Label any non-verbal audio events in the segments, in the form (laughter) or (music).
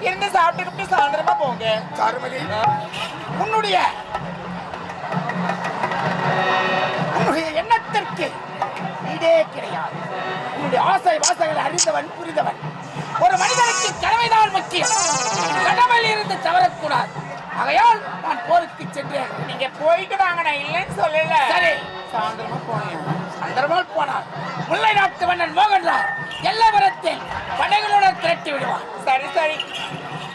இருந்து சாப்பிட்டுக்கிட்டு சாயந்தரமா போங்க. சாருமதி. உன்னுடைய உன்னுடைய எண்ணத்திற்கு ஈடே கிடையாது. உன்னுடைய ஆசை வாசைகளை அறிந்தவன் புரிந்தவன். ஒரு மனிதனுக்கு கடமைதான் முக்கியம். கடமையில் இருந்து தவறக்கூடாது. ஆகையால் நான் போருக்கு சென்றேன். நீங்க போயிட்டு வாங்க நான் இல்லைன்னு சொல்லல. சரி. சாயந்தரமா போனேன். சந்தர்ப்பம் போனார். முல்லை நாட்டு மன்னன் எல்லவரத்தில் திரட்டி விடுவான் சரி சரி.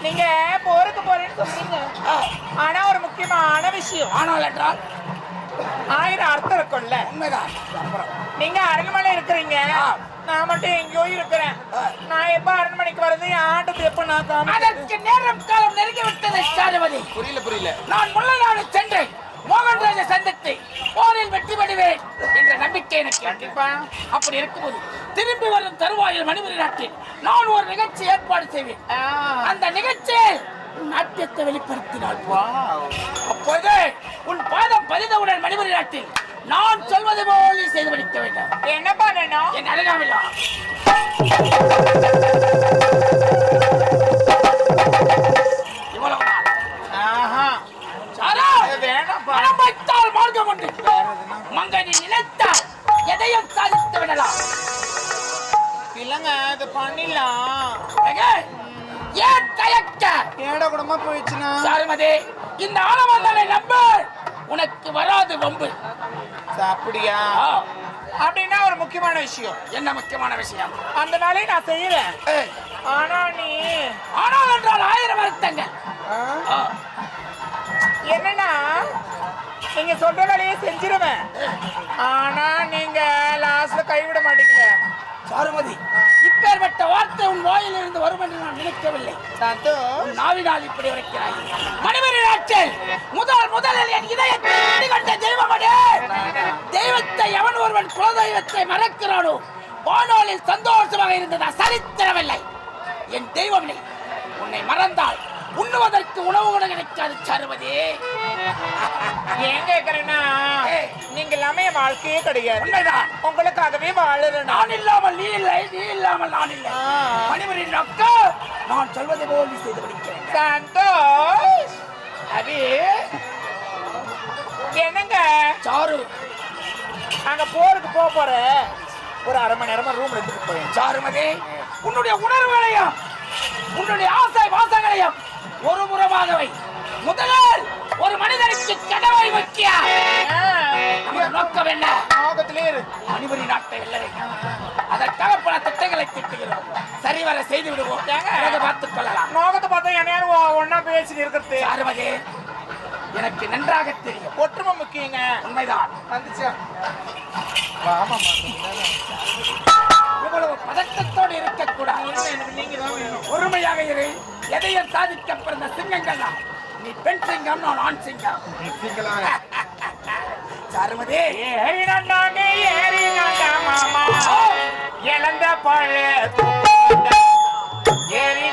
நீங்க போருக்கு போறேன்னு சொல்றீங்க. ஆ, ஆனா ஒரு முக்கியமான விஷயம். ஆனால் என்றால் ஆயிரம் அர்த்தம் இருக்கும்ல. உண்மைதான். நீங்க அரண்மனை இருக்கிறீங்க. ஆ. நான் மட்டும் எங்கேயோ இருக்கிறேன். நான் எப்ப அரண்மனைக்கு வர்றது? ஆட்டத்து எப்ப நான்? அதற்கு நேரம் காலம் நெருங்கி விட்டது சாருமதி. புரியல புரியல. நான் முல்லைநாடு சென்று மோகன்ராஜ சந்தித்து போரில் வெற்றி பெறுவேன் என்ற நம்பிக்கை எனக்கு அப்படி இருக்கும்போது திரும்பி வரும் தருவாயில் மணிபுரி நாட்டில் நான் ஒரு நிகழ்ச்சி ஏற்பாடு செய்வேன். அந்த நிகழ்ச்சியில் நாட்டியத்தை வெளிப்படுத்தினாள். அப்போது உன் பாதம் பதிந்தவுடன் மணிபுரி நாட்டில் நான் சொல்வது போல் செய்து முடிக்க வேண்டும். என்ன பண்ணணும் என் அருகாமையா வைத்தால் மார்க்கம் உண்டு வேற எதுனா? மங்கை நீ நினைத்தால் எதையும் சாதித்து விடலாம். இல்லங்க இது பண்ணிடலாம். ஏன் தயக்க? ஏட குடமா போயிடுச்சுன்னா சாருமதி இந்த ஆலமந்தனை நம்பு. உனக்கு வராது வம்பு. அப்படியா? அப்படின்னா ஒரு முக்கியமான விஷயம். என்ன முக்கியமான விஷயம்? அந்த நாளே நான் செய்யறேன். ஆனா நீ ஆனால் என்றால் ஆயிரம்? ஆ, என்னன்னா நீங்க சொல்ற வேலையை செஞ்சிருவேன் ஆனா நீங்க லாஸ்ட்ல கைவிட மாட்டீங்க. சாருமதி இப்பேற்பட்ட வார்த்தை உன் வாயில் இருந்து வரும் என்று நான் நினைக்கவில்லை. நாவினால் இப்படி உரைக்கிறாய். மணிமணி நாட்டில் முதல் முதலில் என் இதயத்தை கண்ட தெய்வமடே தெய்வத்தை எவன் ஒருவன் குலதெய்வத்தை மறக்கிறானோ வானோலில் சந்தோஷமாக இருந்ததா சரித்திரமில்லை என் தெய்வம் நீ உன்னை மறந்தால் உண்ணுவதற்கு உணவு கூட கிடைக்காது சாருமதி. ஏன் கேக்குறேன்னா ஏய். நீங்க எல்லாமே வாழ்க்கையே கிடையாது. உங்களுக்காகவே வாழறேன் நான். இல்லாமல் நீ இல்லை நீ இல்லாமல் நான் இல்லை. ஆ. மணிமணி நோக்கா நான் சொல்வதை போல் நீ செய்து படிக்கிறேன் சந்தோஷ். அது என்னங்க? சாரு. நாங்க போருக்கு போக போற? ஒரு அரை மணி நேரமா ரூம்ல எடுத்துட்டு போயேன் சாருமதி உன்னுடைய உணர்வுகளையும் உன்னுடைய ஆசை வாசங்களையும் ஒரு புறமாகவை முதலில் ஒரு மனிதனுக்கு முக்கியம் நமது நோக்கம் என்ன? இரு. மணிபுரி நாட்டை வெல்ல அதற்காக பல திட்டங்களை திட்டுகிறோம். சரிவர செய்து விடுவோம். பிறகு பார்த்துக் கொள்ளலாம். நோக்கத்தை பார்த்தா என்ன ஒன்னா பேசி இருக்கிறது. சாருமதி எனக்கு நன்றாக தெரியும். ஒற்றுமை முக்கியங்க. உண்மைதான். வந்துச்சு? இவ்வளவு பதட்டத்தோடு இருக்கக்கூடாது. பொறுமையாக இரு. எதையும் சாதிக்க பிறந்த சிங்கங்கள் நீ பெண் சிங்கம் நான் ஆண் சிங்கம். (laughs) சாருமதி. ஏறி நண்டாங்க ஏறி நண்டா மாமா. இழந்த பழ ஏறி நண்டா ஏறி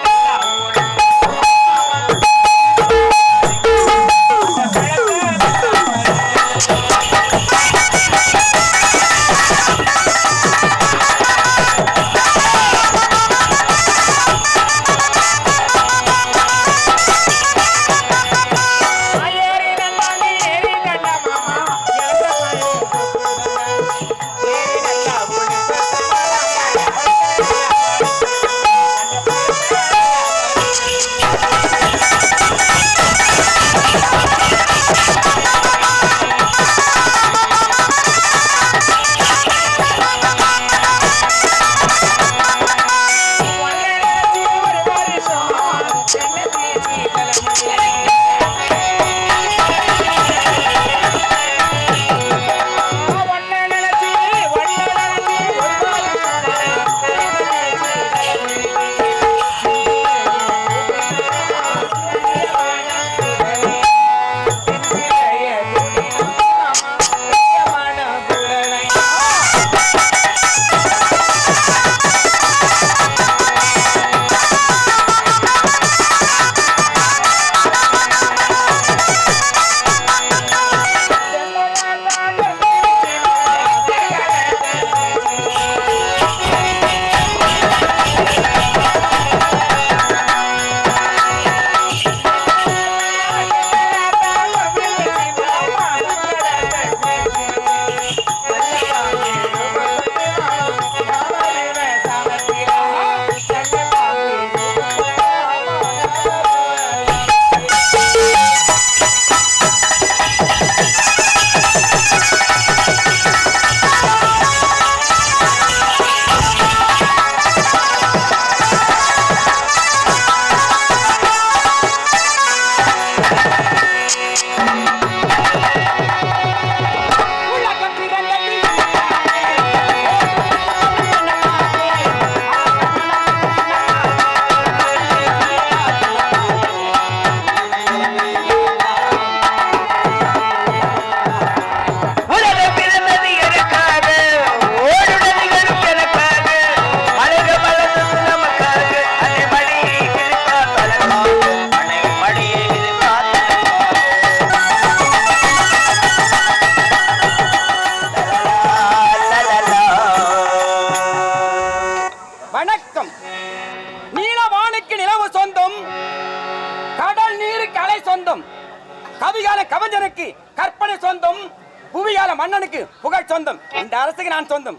சொந்தம்.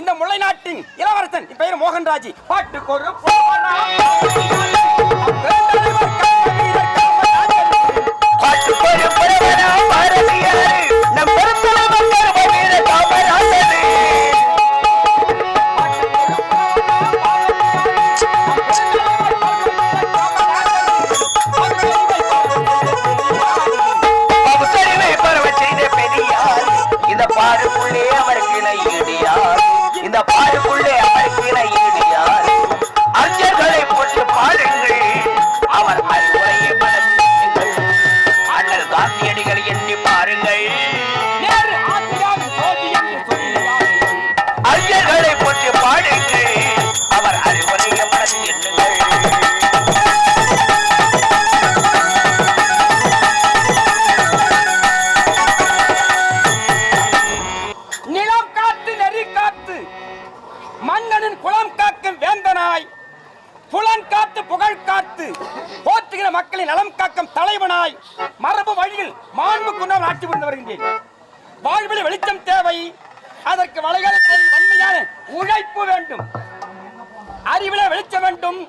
இந்த முல்லை நாட்டின் இளவரசன் என் பெயர் மோகன்ராஜ். பாட்டுக்கு ஒரு போரா Đèn quay. மன்னனின் குளம் காக்கும் வேந்தனாய் புலன் காத்து புகழ் காத்து போற்றுகிற மக்களின் நலம் காக்கும் தலைவனாய் மரபு வழியில் மாண்பு கொண்டவர் ஆட்சி புரிந்து வருகின்றேன். வாழ்வில் வெளிச்சம் தேவை அதற்கு வளைகாலத்தில் வன்மையான உழைப்பு வேண்டும். அறிவில வெளிச்ச வேண்டும்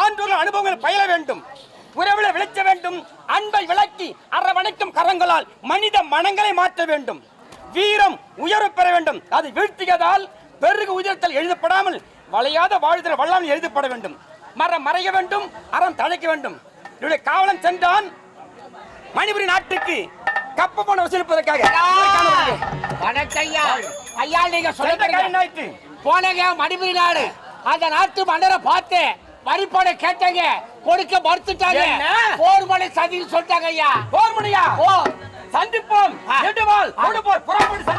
ஆண்டோர் அனுபவங்கள் பயில வேண்டும். உறவில விளைச்ச வேண்டும் அன்பை விளக்கி அரவணைக்கும் கரங்களால் மனித மனங்களை மாற்ற வேண்டும். வீரம் உயர்வு பெற வேண்டும் அது வீழ்த்தியதால் பெருகு உதிரத்தில் எழுதப்படாமல் வளையாத வாழ்தல் வல்லாமல் எழுதப்பட வேண்டும். மரம் மறைய வேண்டும் அறம் தழைக்க வேண்டும். இவருடைய காவலன் சென்றான். மணிபுரி நாட்டுக்கு கப்ப பணம் வசூலிப்பதற்காக வணக்கம் ஐயா. நீங்க நாட்டு போனங்க மணிபுரி நாடு. அந்த நாட்டு மன்னரை பார்த்து வரிப்பட கேட்டங்க. கொடுக்க மறுத்துட்டாங்க. என்ன? போர் மலை சதின்னு சொல்லிட்டாங்க ஐயா. போர் மணியா ஓ சந்திப்போம். புறப்பட்டு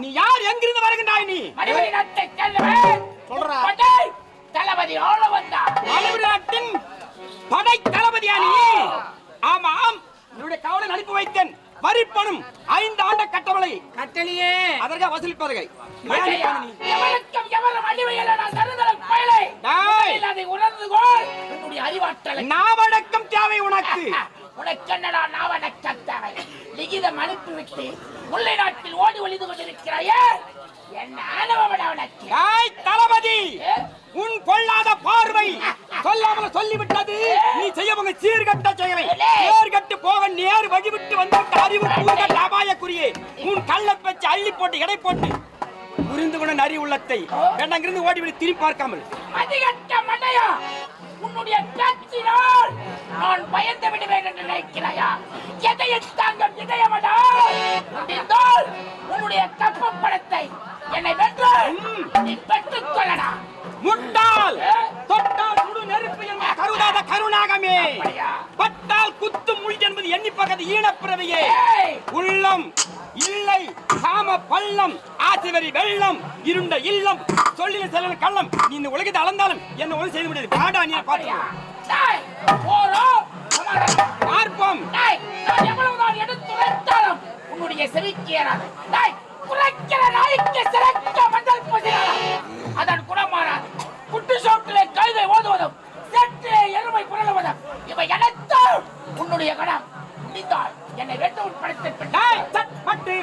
நீ யார்? எங்கிருந்து வருகின்றாய் நீ? வந்தார் மணிபுரி நாட்டின் படை தளபதியா நீ? ஆமாம். என்னுடைய காவலன் அனுப்பி வைத்தேன். வரிப்பணம் ஐந்து ஆண்ட கட்டவளை. கட்டளையே அதற்காக வசூலிப்பார்கள். நாவடக்கம் தேவை உனக்கு. உனக்கு என்னடா நாவடக்கம் தேவை? லிகிதம் அனுப்பிவிட்டு முல்லை நாட்டில் ஓடி ஒளிந்து கொண்டிருக்கிறாயே. என்ன உனக்கு டேய் தளபதி. உன் பொல்லாத பார்வை. சொல்லாமல் சொல்லிவிட்டது. நீ செய்ய உங்க சீர்கட்ட செயலை. நேர்கட்டு போக நேர் வழிவிட்டு வந்துவிட்ட அறிவு கூறுகட்ட அபாயக்குரியே உன் கள்ள பேச்சு அள்ளி போட்டு எடை போட்டு புரிந்து கொண்ட நரி உள்ளத்தை வேண்டாங்கிருந்து ஓடிவிட்டு திரும்பி பார்க்காமல். அதிகட்ட மண்டையா உன்னுடைய பேச்சினால் நான் பயந்து விடுவேன் என்று நினைக்கிறாயா? எதையை தாங்கும் இதயமடா? ஏய்! உள்ளம் இல்லை காம பள்ளம் ஆசிவரி வெள்ளம் இருண்ட இல்லம் சொல்லின செல்ல கள்ளம் நீ இந்த உலகத்தை அளந்தாலும் என்ன ஒண்ணு செய்ய முடியாது பாடா நீ. பார்ப்போம் எவ்வளவுதான் எடுத்துரைத்தாலும் உன்னுடைய செவிக்கு ஏறாது. டேய், குறைக்கிற நாய்க்கு சிறக்க மஞ்சள் பூசினாலும் அதன் குணம் மாறாது. குட்டு சோட்டிலே கழுதை ஓதுவதும் சேற்றிலே எருமை புரளுவதும் இவை அனைத்தும் உன்னுடைய கணம் முடிந்தால் என்னை ரெண்டு உட்படுத்திக் கொண்டாய் சட்பட்டு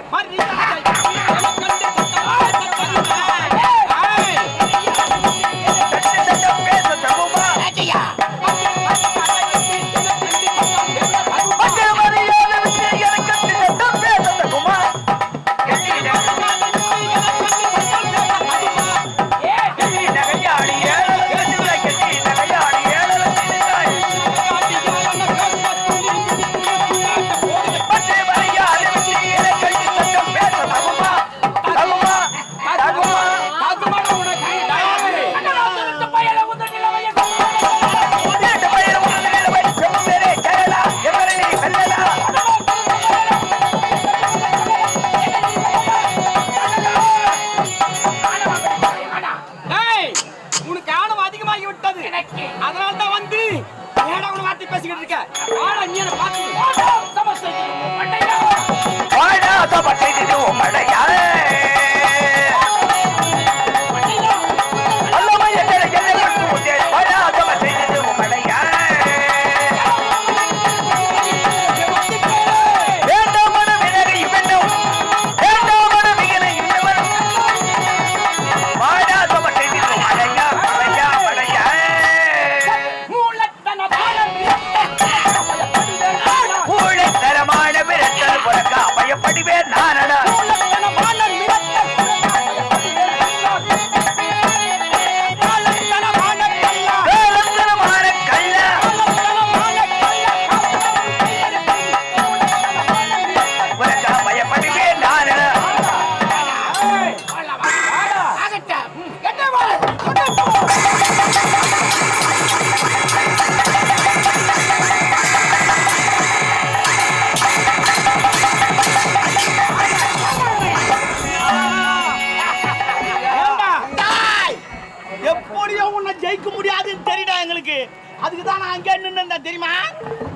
எப்படியோ உன்னை ஜெயிக்க முடியாதுன்னு தெரியல எங்களுக்கு? அதுக்கு நான் அங்கே நின்று தெரியுமா?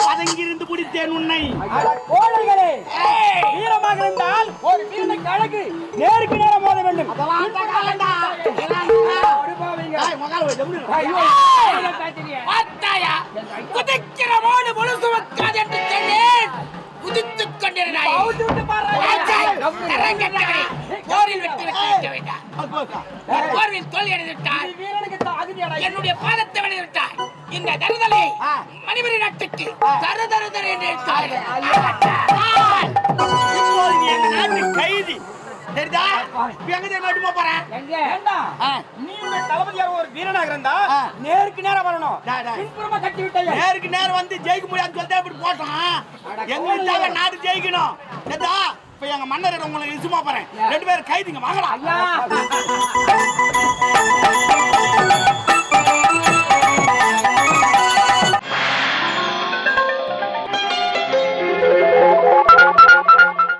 பதங்கிருந்து பிடித்தேன் உன்னை. அட கோழைகளே வீரமாக இருந்தால் ஒரு வீரனுக்கு அழகு நேருக்கு நேரம் மோத வேண்டும். அதெல்லாம் அந்த காலம்டா. அனுபவிங்க. ஏய், மகால போய் ஜம்முனு இரு. ஐயோ, பார்த்தாயா குதிக்கிற மோடு முழுசு வைக்காது என்று சொன்னேன். குதித்துக் கொண்டிருந்தாய். போரில் வெற்றி வெற்றி வைக்க வேண்டாம் அது போக்கா. போரில் தோல்வி அடைந்துவிட்டாய். நீ வீரனுக்கு தகுதியாடா. என்னுடைய பாதத்தை வெளியிட்டு விட்டாய் இந்த தருதலை. மணிபுரி நாட்டுக்கு தரு தரு தரு என்று கைதி. தெரியுதா? எங்க தெரியுமா எடுத்து போறேன்? நீ உங்க தளபதியாக ஒரு வீரனாக இருந்தா. நேருக்கு நேரம் வரணும். பின்புறமா கட்டி நேருக்கு நேரம் வந்து ஜெயிக்க முடியாதுன்னு சொல்லிட்டு இப்படி போட்டோம். எங்களுக்காக நாடு ஜெயிக்கணும். தெரியுதா இப்ப எங்க மன்னர் உங்களை இசுமா போறேன். ரெண்டு பேரும் கைதிங்க வாங்கலாம் (laughs)